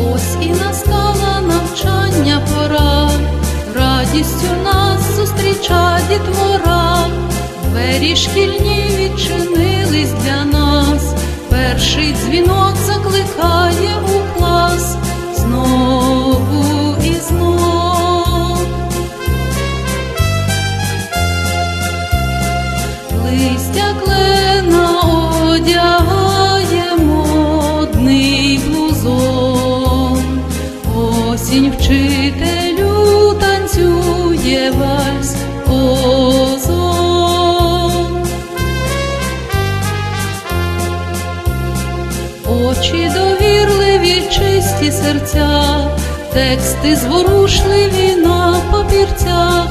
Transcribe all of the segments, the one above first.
Ось і настала навчання пора, радістю нас зустріча дітвора, двері шкільні відчинились для нас, перший дзвінок закликає у клас. Знову і знов. Листя клена одягає вчителю танцює вальс озон. Очі довірливі, чисті серця, тексти зворушливі на папірцях,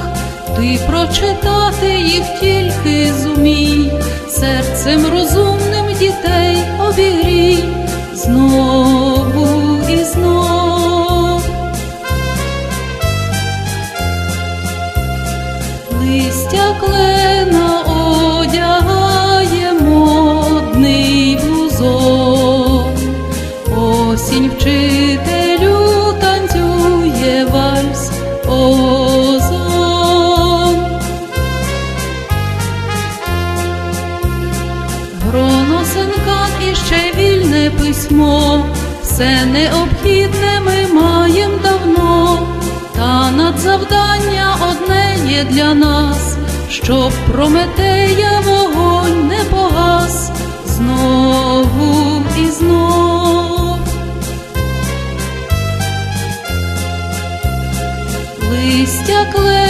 ти прочитати їх тільки зумій, серцем розумним дітей обігрій письмо, все необхідне ми маєм давно, та надзавдання одне є для нас, щоб Прометея вогонь не погас. Знову і знов. Листя клена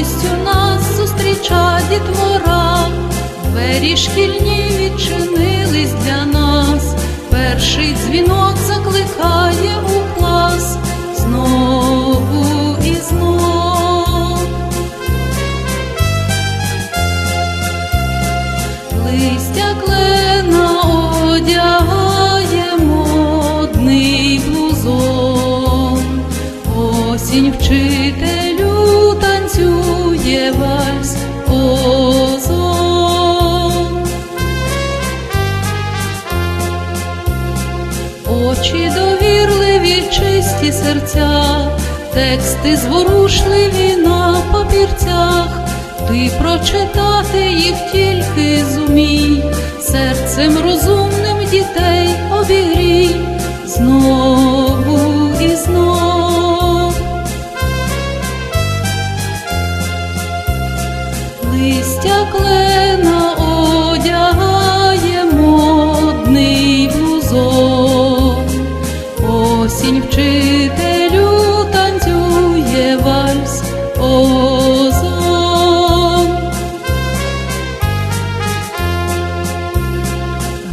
радістю нас зустріча дітвора, двері шкільні відчинились для нас, перший дзвінок закликає у клас. Знову і знов. Листя клена одягає модний блузон, осінь вчителю серця, тексти зворушливі на папірцях, ти прочитати їх тільки зумій, серцем розумним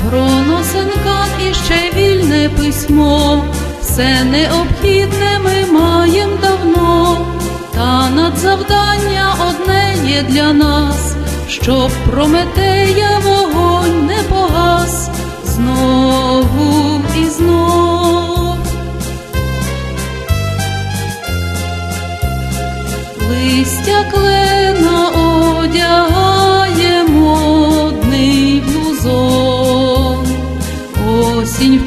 Гроносенкан і ще вільне письмо, все необхідне ми маєм давно, та надзавдання одне є для нас, щоб Прометея вогонь не погас. Знову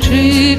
Czy